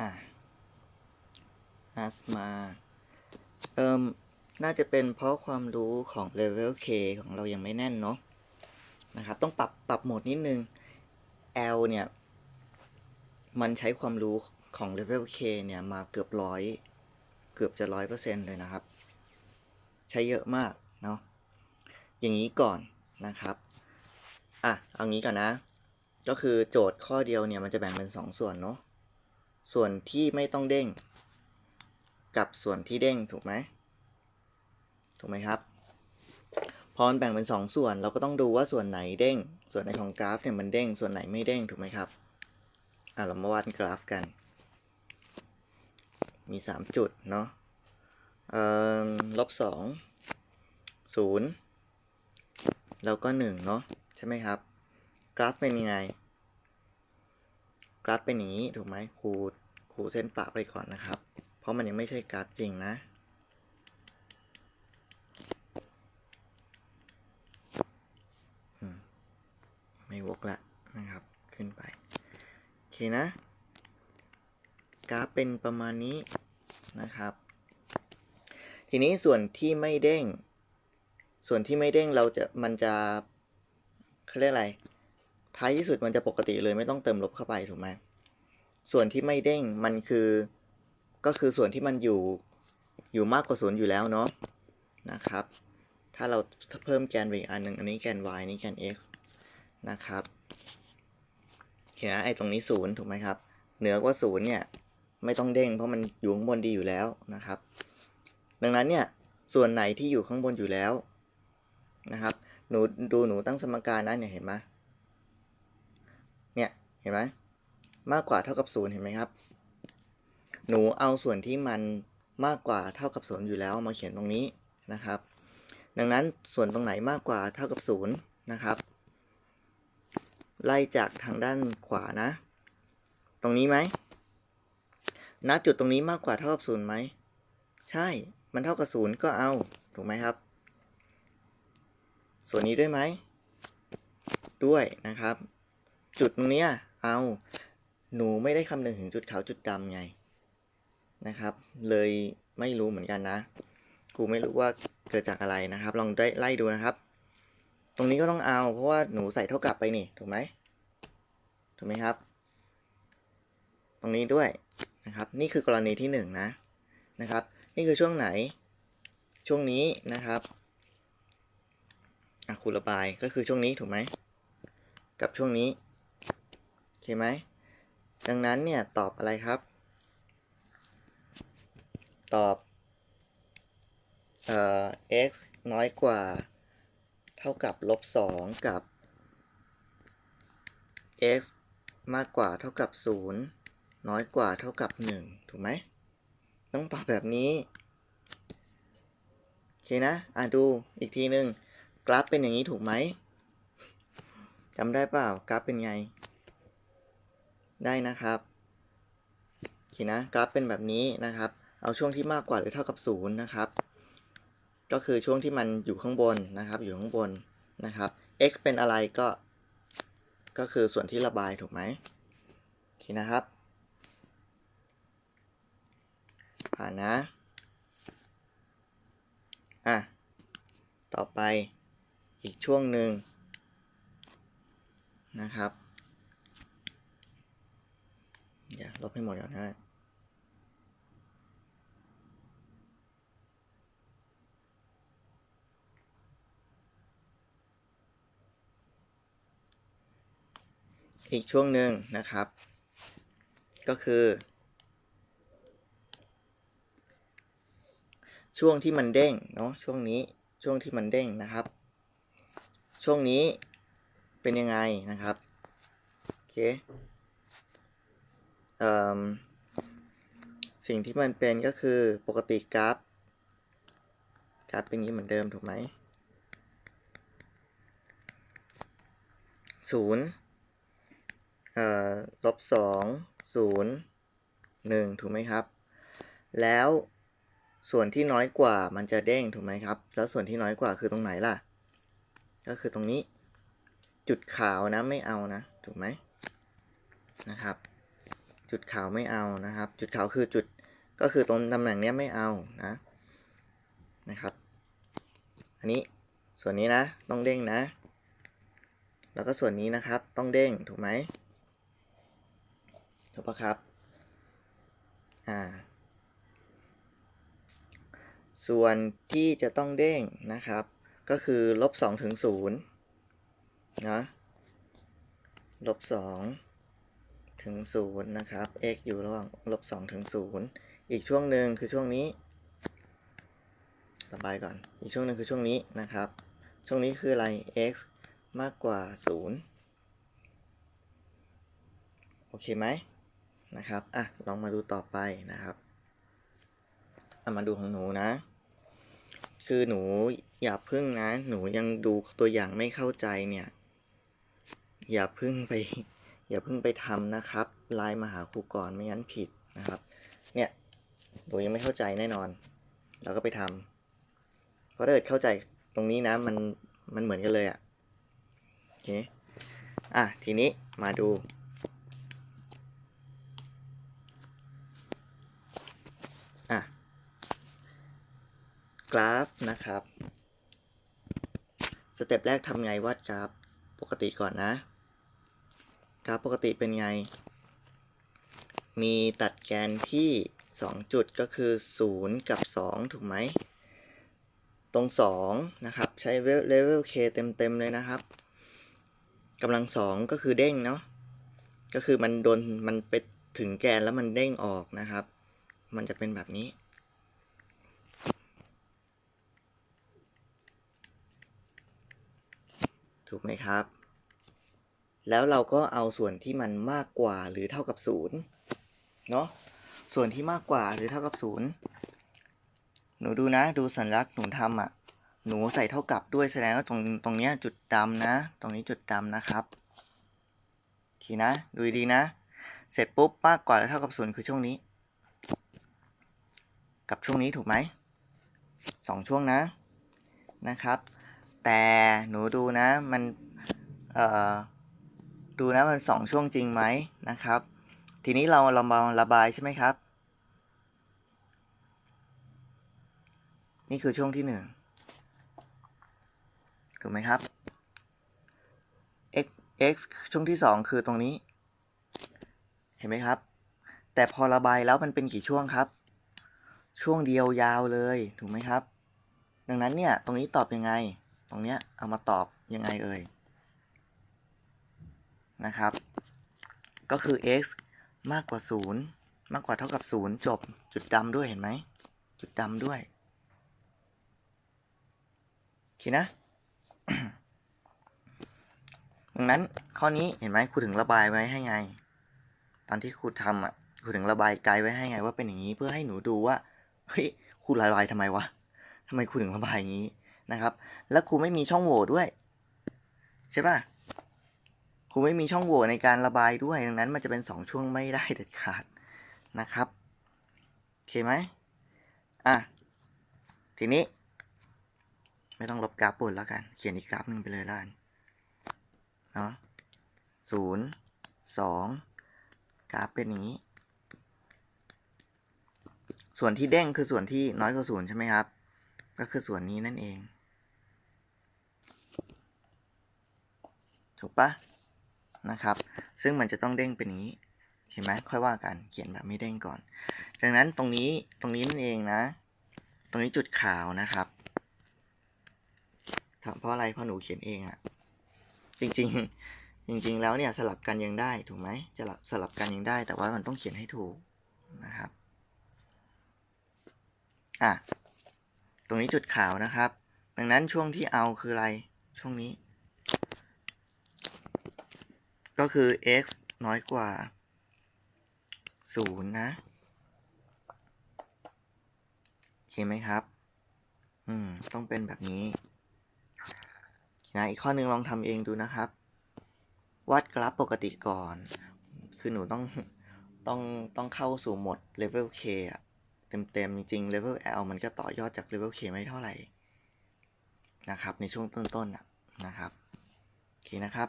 อะอาสมาเอิมน่าจะเป็นเพราะความรู้ของ Level K ของเรายังไม่แน่นเนาะนะครับ ต้องปรับปรับโหมดนิดนึง L เนี่ย มันใช้ความรู้ของ Level K เนี่ยมาเกือบร้อยเกือบจะร้อยเปอร์เซ็นต์เลยนะครับ ใช้เยอะมากเนาะอย่างนี้ก่อนนะครับ อะ เอางี้ก่อนนะ ก็คือโจทย์ข้อเดียวเนี่ยมันจะแบ่งเป็น 2ส่วนเนาะ ส่วนที่ไม่ต้องเด้ง กับส่วนที่เด้งถูกไหมถูกไหมครับ พอแบ่งเป็น2ส่วนเราก็ต้องดูว่าส่วนไหนเด้ง ส่วนไหนของกราฟเนี่ยมันเด้ง ส่วนไหนไม่เด้งถูกไหมครับอะเรามาวาดกราฟกัน มี 3 จุดเนาะเอ่อลบสองศูนย์แล้วก็หนึ่งเนาะใช่ไหมครับ กราฟเป็นยังไง ราฟเป็นอย่างนี้ถูกไหมครูครูเส้นปะไปก่อนนะครับ เพราะมันยังไม่ใช่กราฟจริงนะไม่วกละนะครับขึ้นไป โอเคนะ กราฟเป็นประมาณนี้นะครับ ทีนี้ส่วนที่ไม่เด้ง ส่วนที่ไม่เด้งเราจะมันจะเขาเรียกอะไร ท้ายที่สุดมันจะปกติเลยไม่ต้องเติมลบเข้าไปถูกไหมส่วนที่ไม่เด้งมันคือก็คือส่วนที่มันอยู่อยู่มากกว่าศูนย์อยู่แล้วเนาะนะครับ ถ้าเราเพิ่มแกนไปอีกอันหนึ่งอันนี้แกน y นี่แกน x นะครับเห็นไหมไอ้ตรงนี้ศูนย์ถูกไหมครับ เหนือกว่าศูนย์เนี่ยไม่ต้องเด้งเพราะมันอยู่ข้างบนดีอยู่แล้วนะครับ ดังนั้นเนี่ยส่วนไหนที่อยู่ข้างบนอยู่แล้วนะครับ หนูดูหนูตั้งสมการนะเนี่ยเห็นไหม เห็นไหมมากกว่าเท่ากับศูนย์เห็นไหมครับ หนูเอาส่วนที่มันมากกว่าเท่ากับศูนย์อยู่แล้วมาเขียนตรงนี้นะครับ ดังนั้นส่วนตรงไหนมากกว่าเท่ากับศูนย์นะครับ ไล่จากทางด้านขวานะ ตรงนี้ไหมณจุดตรงนี้มากกว่าเท่ากับศูนย์ไหม ใช่ มันเท่ากับศูนย์ก็เอา ถูกไหมครับ ส่วนนี้ด้วยไหม ด้วยนะครับ จุดตรงนี้ เอาหนูไม่ได้คำนึงถึงจุดขาวจุดดำไงนะครับ เลยไม่รู้เหมือนกันนะครูไม่รู้ว่าเกิดจากอะไรนะครับ ลองได้ไล่ดูนะครับ ตรงนี้ก็ต้องเอาเพราะว่าหนูใส่เท่ากับไปนี่ถูกไหมถูกไหมครับ ตรงนี้ด้วยนะครับ นี่คือกรณีที่หนึ่งนะนะครับ นี่คือช่วงไหน ช่วงนี้นะครับอะครูระบายก็คือช่วงนี้ถูกไหมกับช่วงนี้ เคไหม ดังนั้นเนี่ยตอบอะไรครับ ตอบ เอ่อ x น้อยกว่า เท่ากับลบสองกับ x มากกว่าเท่ากับศูนย์น้อยกว่าเท่ากับหนึ่งถูกไหม ต้องตอบแบบนี้ โอเคนะ อะดูอีกทีหนึ่งกราฟเป็นอย่างนี้ถูกไหมจำได้เปล่า กราฟเป็นไง ได้นะครับโอเคนะกราฟเป็นแบบนี้นะครับ เอาช่วงที่มากกว่าหรือเท่ากับศูนย์นะครับ ก็คือช่วงที่มันอยู่ข้างบนนะครับ อยู่ข้างบนนะครับ x เป็นอะไรก็ ก็คือส่วนที่ระบายถูกไหมโอเคนะครับ ผ่านนะ อะ ต่อไปอีกช่วงหนึ่งนะครับ เดี๋ยวลบให้หมดก่อนนะอีกช่วงหนึ่งนะครับ ก็คือ ช่วงที่มันเด้งเนาะช่วงนี้ช่วงที่มันเด้งนะครับ ช่วงนี้เป็นยังไงนะครับ โอเค สิ่งที่มันเป็นก็คือปกติกราฟกราฟเป็นอย่างนี้เหมือนเดิมถูกไหมศูนย์ลบสองศูนย์หนึ่งถูกไหมครับ แล้วส่วนที่น้อยกว่ามันจะเด้งถูกไหมครับ แล้วส่วนที่น้อยกว่าคือตรงไหนล่ะ ก็คือตรงนี้จุดขาวนะไม่เอานะ ถูกไหมนะครับ จุดขาวไม่เอานะครับ จุดขาวคือจุดก็คือตรงตำแหน่งเนี้ยไม่เอานะนะครับ อันนี้ส่วนนี้นะต้องเด้งนะ แล้วก็ส่วนนี้นะครับต้องเด้งถูกไหมถูกปะครับอ่าส่วนที่จะต้องเด้งนะครับ ก็คือลบ2ถึง0นะลบ2 ถึง0นะครับ x อยู่ระหว่างลบ2ถึง0อีกช่วงหนึ่งคือช่วงนี้ระบายก่อน อีกช่วงหนึ่งคือช่วงนี้นะครับ ช่วงนี้คืออะไร x มากกว่า 0 โอเคไหมนะครับ อะ ลองมาดูต่อไปนะครับเอามาดูของหนูนะ คือหนูอย่าพึ่งนะ หนูยังดูตัวอย่างไม่เข้าใจเนี่ย อย่าพึ่งไป อย่าเพึ่งไปทำนะครับไลน์มาหาครูก่อนไม่งั้นผิดนะครับเนี่ยหนูยังไม่เข้าใจแน่นอน เราก็ไปทำเพราะถ้าเกิดเข้าใจตรงนี้นะมันมันเหมือนกันเลยอะ่ะโอเคอะทีนี้มาดู อะ กราฟนะครับ สเต็ปแรกทำไงวาดกราฟปกติก่อนนะ กราฟปกติเป็นไง มีตัดแกนที่ 2 จุดก็คือ 0 กับ 2 ถูกไหม ตรง 2 นะครับ ใช้เลเวล k เต็ม ๆ เลยนะครับกำลัง 2 ก็คือเด้งเนาะก็คือมันโดนมันไปถึงแกนแล้วมันเด้งออกนะครับ มันจะเป็นแบบนี้ ถูกไหมครับ แล้วเราก็เอาส่วนที่มันมากกว่าหรือเท่ากับศูนย์เนาะส่วนที่มากกว่าหรือเท่ากับศูนย์หนูดูนะ ดูสัญลักษณ์หนูทำอะ หนูใส่เท่ากับด้วยแสดงว่าตรงตรงเนี้ยจุดดำนะ ตรงนี้จุดดำนะครับโอเคนะ ดูดีนะ เสร็จปุ๊บมากกว่าหรือเท่ากับศูนย์คือช่วงนี้ กับช่วงนี้ถูกไหมสองช่วงนะนะครับ แต่หนูดูนะมันเอ่อ ดูนะมันสองช่วงจริงไหมนะครับ ทีนี้เราเรามาระบายใช่ไหมครับ นี่คือช่วงที่หนึ่งถูกไหมครับ x x ช่วงที่สองคือตรงนี้ เห็นไหมครับ แต่พอระบายแล้วมันเป็นกี่ช่วงครับ ช่วงเดียวยาวเลยถูกไหมครับ ดังนั้นเนี่ยตรงนี้ตอบยังไง ตรงเนี้ยเอามาตอบยังไงเอ่ย นะครับ ก็คือ x มากกว่า 0 มากกว่าเท่ากับ 0 จบจุดดำด้วยเห็นไหม จุดดำด้วยโอเคนะดังนั้นข้อนี้เห็นไหมครูถึงระบายไว้ให้ไง ตอนที่ครูทำอะครูถึงระบายไกด์ไว้ให้ไงว่าเป็นอย่างนี้เพื่อให้หนูดูว่าเฮ้ยครูระบายทำไมวะทำไมครูถึงระบายอย่างนี้นะครับ แล้วครูไม่มีช่องโหว่ด้วยใช่ป่ะ ครูไม่มีช่องโหว่ในการระบายด้วย ดังนั้นมันจะเป็นสองช่วงไม่ได้เด็ดขาดนะครับโอเคไหมอะ ทีนี้ ไม่ต้องลบกราฟบนแล้วกัน เขียนอีกกราฟหนึ่งไปเลยแล้วกันเนาะศูนย์สองกราฟเป็นอย่างนี้ ส่วนที่เด้งคือส่วนที่น้อยกว่าศูนย์ใช่ไหมครับ ก็คือส่วนนี้นั่นเอง ถูกปะ นะครับ ซึ่งมันจะต้องเด้งเป็นนี้เห็นไหมค่อยว่ากันเขียนแบบไม่เด้งก่อน ดังนั้นตรงนี้ตรงนี้นั่นเองนะ ตรงนี้จุดขาวนะครับเพราะอะไรเพราะหนูเขียนเองอะจริงๆ จริง ๆ แล้วเนี่ยสลับกันยังได้ถูกไหมจะสลับกันยังได้ แต่ว่ามันต้องเขียนให้ถูกนะครับอะตรงนี้จุดขาวนะครับ ดังนั้นช่วงที่เอาคืออะไรช่วงนี้ ก็คือ x น้อยกว่า 0 นะ โอเคไหมครับ อืม ต้องเป็นแบบนี้ นะ อีกข้อหนึ่งลองทำเองดูนะครับ วาดกราฟปกติก่อน คือหนูต้อง ต้อง ต้องเข้าสู่หมด level k อะเต็มๆ จริงๆ level L มันก็ต่อยอดจาก level k ไม่เท่าไหร่ นะครับ ในช่วงต้นๆอะนะครับ โอเคนะครับ